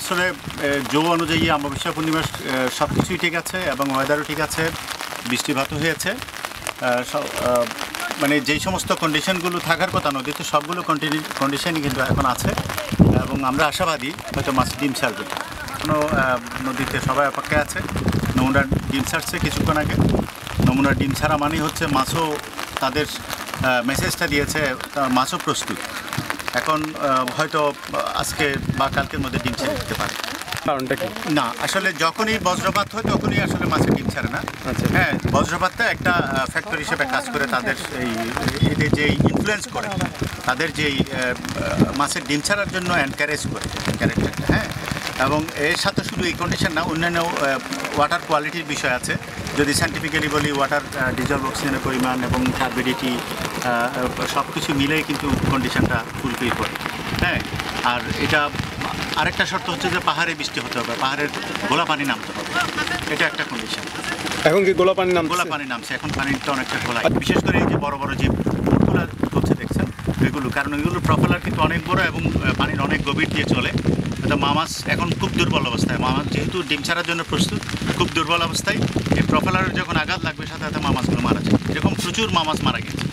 আসলে জো অনুযায়ী অমাবস্যা পূর্ণিমা সব কিছুই ঠিক আছে এবং ওয়েদারও ঠিক আছে বৃষ্টিপাতও হয়েছে। মানে যেই সমস্ত কন্ডিশনগুলো থাকার কথা, নদীতে সবগুলো কন্ডিশনই কিন্তু এখন আছে এবং আমরা আশাবাদী হয়তো মাছ ডিম ছাড়বে। এখনও নদীতে সবাই অপেক্ষায় আছে। নমুনার ডিম ছাড়ছে কিছুক্ষণ আগে। নমুনার ডিম ছাড়া মানেই হচ্ছে মাছও তাদের মেসেজটা দিয়েছে মাছও প্রস্তুত। এখন হয়তো আজকে বা কালকের মধ্যে ডিম ছেড়ে দিতে পারে। কারণটা কি? না আসলে যখনই বজ্রপাত হয় তখনই আসলে মাছের ডিম ছাড়ে না। আচ্ছা। হ্যাঁ বজ্রপাতটা একটা ফ্যাক্টর হিসেবে কাজ করে তাদের এই এদের যে ইনফ্লুয়েন্স করে তাদের যেই মাছের ডিম ছাড়ার জন্য এনকারেজ করে ক্যারেক্টারটা হ্যাঁ। এবং এর সাথে শুধু এই কন্ডিশন না অন্যান্য ওয়াটার কোয়ালিটির বিষয় আছে। যদি সাইন্টিফিক্যালি বলি ওয়াটার ডিজলভ অক্সিজেনের পরিমাণ এবং টার্বিডিটি সব কিছু মিলেই কিন্তু কন্ডিশনটা ফুলফিল করে। হ্যাঁ আর এটা আরেকটা শর্ত হচ্ছে যে পাহাড়ে বৃষ্টি হতে হবে পাহাড়ের গোলা পানি নামতে হবে। এটা একটা কন্ডিশন এখন কি গোলা পানি নাম গোলা পানি নামছে এখন পানিটা অনেকটা গোলা বিশেষ করে এই যে বড় বড় যে পুকুরগুলো হচ্ছে দেখছেন? এগুলো কারণ এগুলো প্রফেলার কিন্তু অনেক বড় এবং পানির অনেক গভীর দিয়ে চলে। এটা মামাস এখন খুব দুর্বল অবস্থায়। মামাস যেহেতু ডিম ছাড়ার জন্য প্রস্তুত, খুব দুর্বল অবস্থায়। এই প্রফেলারের যখন আঘাত লাগবে, সাথে সাথে মামাসগুলো মারা যায়। এরকম প্রচুর মামাস মারা গেছে।